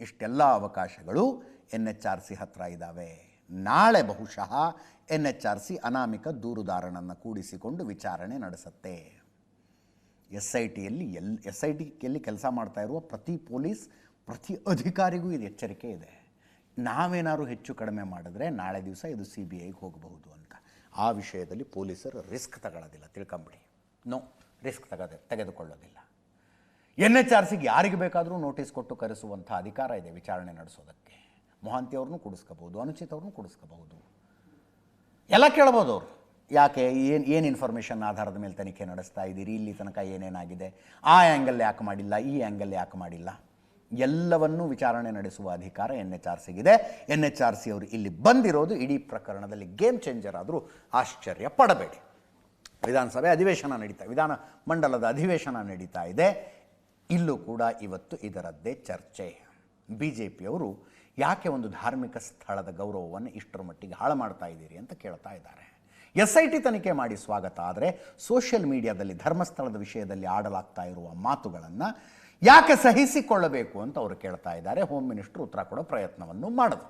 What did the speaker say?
ಇಷ್ಟೆಲ್ಲ ಅವಕಾಶಗಳು N H R C ಹತ್ತಿರ ಇದ್ದಾವೆ ನಾಳೆ ಬಹುಶಃ ಎನ್ ಎಚ್ ಆರ್ ಸಿ ಅನಾಮಿಕ ದೂರುದಾರನನ್ನು ಕೂಡಿಸಿಕೊಂಡು ವಿಚಾರಣೆ ನಡೆಸುತ್ತೆ. ಎಸ್ ಐ ಟಿಯಲ್ಲಿ ಎಲ್ ಎಸ್ ಐ ಟಿಯಲ್ಲಿ ಕೆಲಸ ಮಾಡ್ತಾ ಇರುವ ಪ್ರತಿ ಪೊಲೀಸ್, ಪ್ರತಿ ಅಧಿಕಾರಿಗೂ ಇದು ಎಚ್ಚರಿಕೆ ಇದೆ. ನಾವೇನಾದ್ರೂ ಹೆಚ್ಚು ಕಡಿಮೆ ಮಾಡಿದ್ರೆ ನಾಳೆ ದಿವಸ ಇದು ಸಿ ಬಿ ಐಗೆ ಹೋಗಬಹುದು ಅಂತ. ಆ ವಿಷಯದಲ್ಲಿ ಪೊಲೀಸರು ರಿಸ್ಕ್ ತಗೊಳ್ಳೋದಿಲ್ಲ. ತಿಳ್ಕೊಂಬಿಡಿ. ನೋ, ರಿಸ್ಕ್ ತಗದೆ, ತೆಗೆದುಕೊಳ್ಳೋದಿಲ್ಲ. ಎನ್ ಎಚ್ ಆರ್ ಸಿಗೆ ಯಾರಿಗೆ ಬೇಕಾದರೂ ನೋಟಿಸ್ ಕೊಟ್ಟು ಕರೆಸುವಂಥ ಅಧಿಕಾರ ಇದೆ ವಿಚಾರಣೆ ನಡೆಸೋದಕ್ಕೆ. ಮೊಹಾಂತಿ ಅವ್ರನ್ನು ಕೂಡಿಸ್ಕೋಬಹುದು, ಅನುಚಿತ್ ಅವ್ರನ್ನೂ ಕೂಡಿಸ್ಕೋಬಹುದು. ಎಲ್ಲ ಕೇಳ್ಬೋದು ಅವರು. ಯಾಕೆ ಏನು ಏನು ಇನ್ಫಾರ್ಮೇಷನ್ ಆಧಾರದ ಮೇಲೆ ತನಿಖೆ ನಡೆಸ್ತಾ ಇದ್ದೀರಿ? ಇಲ್ಲಿ ತನಕ ಏನೇನಾಗಿದೆ? ಆ ಆ್ಯಂಗಲ್ ಯಾಕೆ ಮಾಡಿಲ್ಲ? ಈ ಆ್ಯಂಗಲ್ ಯಾಕೆ ಮಾಡಿಲ್ಲ? ಎಲ್ಲವನ್ನೂ ವಿಚಾರಣೆ ನಡೆಸುವ ಅಧಿಕಾರ ಎನ್ ಎಚ್ ಆರ್ ಸಿಗಿದೆ ಎನ್ ಎಚ್ ಆರ್ ಸಿ ಅವರು ಇಲ್ಲಿ ಬಂದಿರೋದು ಇಡೀ ಪ್ರಕರಣದಲ್ಲಿ ಗೇಮ್ ಚೇಂಜರ್ ಆದರೂ ಆಶ್ಚರ್ಯ ಪಡಬೇಡಿ. ವಿಧಾನಸಭೆ ಅಧಿವೇಶನ ನಡೀತಾ, ವಿಧಾನ ಮಂಡಲದ ಅಧಿವೇಶನ ನಡೀತಾ ಇದೆ. ಇಲ್ಲೂ ಕೂಡ ಇವತ್ತು ಇದರದ್ದೇ ಚರ್ಚೆ. ಬಿ ಜೆ ಪಿಯವರು ಯಾಕೆ ಒಂದು ಧಾರ್ಮಿಕ ಸ್ಥಳದ ಗೌರವವನ್ನು ಇಷ್ಟರ ಮಟ್ಟಿಗೆ ಹಾಳು ಮಾಡ್ತಾ ಇದ್ದೀರಿ ಅಂತ ಕೇಳ್ತಾ ಇದ್ದಾರೆ. ಎಸ್ ಐ ಟಿ ತನಿಖೆ ಮಾಡಿ ಸ್ವಾಗತ. ಆದರೆ ಸೋಷಿಯಲ್ ಮೀಡಿಯಾದಲ್ಲಿ ಧರ್ಮಸ್ಥಳದ ವಿಷಯದಲ್ಲಿ ಆಡಲಾಗ್ತಾ ಇರುವ ಮಾತುಗಳನ್ನು ಯಾಕೆ ಸಹಿಸಿಕೊಳ್ಳಬೇಕು ಅಂತ ಅವರು ಕೇಳ್ತಾ ಇದ್ದಾರೆ. ಹೋಮ್ ಮಿನಿಸ್ಟರ್ ಉತ್ತರ ಕೊಡೋ ಪ್ರಯತ್ನವನ್ನು ಮಾಡಿದ್ರು